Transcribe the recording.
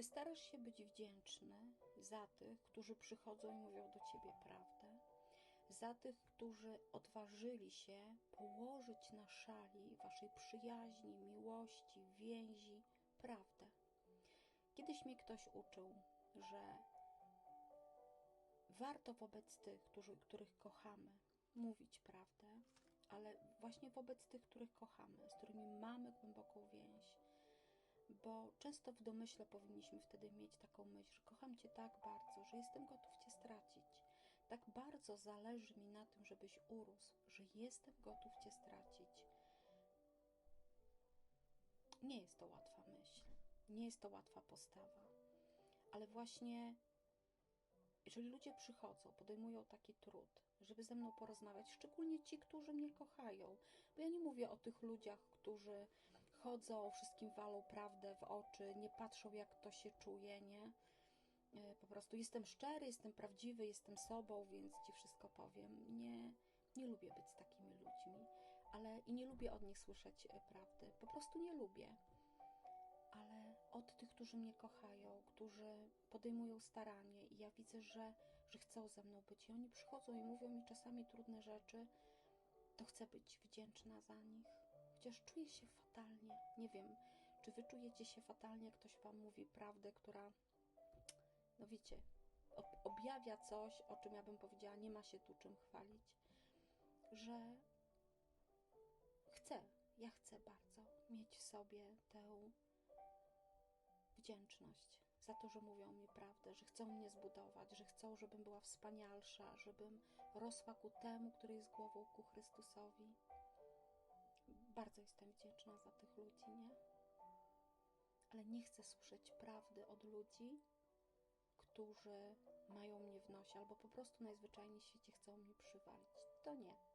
Czy starasz się być wdzięczny za tych, którzy przychodzą i mówią do ciebie prawdę? Za tych, którzy odważyli się położyć na szali waszej przyjaźni, miłości, więzi prawdę. Kiedyś mnie ktoś uczył, że warto wobec tych, którzy, których kochamy, mówić prawdę, ale właśnie wobec tych, których kochamy, z którymi mamy głęboką więź. Bo często w domyśle powinniśmy wtedy mieć taką myśl, że kocham Cię tak bardzo, że jestem gotów Cię stracić. Tak bardzo zależy mi na tym, żebyś urósł, że jestem gotów Cię stracić. Nie jest to łatwa myśl, nie jest to łatwa postawa, ale właśnie jeżeli ludzie przychodzą, podejmują taki trud, żeby ze mną porozmawiać, szczególnie ci, którzy mnie kochają, bo ja nie mówię o tych ludziach, którzy chodzą, wszystkim walą prawdę w oczy, nie patrzą, jak to się czuje, nie? E, po prostu jestem szczery, jestem prawdziwy, jestem sobą, więc ci wszystko powiem. Nie, nie lubię być z takimi ludźmi, ale i nie lubię od nich słyszeć e, prawdy. Po prostu nie lubię ale od tych, którzy mnie kochają, którzy podejmują staranie i ja widzę, że, że chcą ze mną być i oni przychodzą i mówią mi czasami trudne rzeczy, to chcę być wdzięczna za nich. Chociaż czuję się fatalnie. Nie wiem, czy wy czujecie się fatalnie, jak ktoś wam mówi prawdę, która, no wiecie, objawia coś, o czym ja bym powiedziała, nie ma się tu czym chwalić, że chcę, ja chcę bardzo mieć w sobie tę wdzięczność za to, że mówią mi prawdę, że chcą mnie zbudować, że chcą, żebym była wspanialsza, żebym rosła ku temu, który jest głową ku Chrystusowi. Bardzo jestem wdzięczna za tych ludzi, nie? Ale nie chcę słyszeć prawdy od ludzi, którzy mają mnie w nosie, albo po prostu najzwyczajniej w świecie chcą mi przywalić. To nie.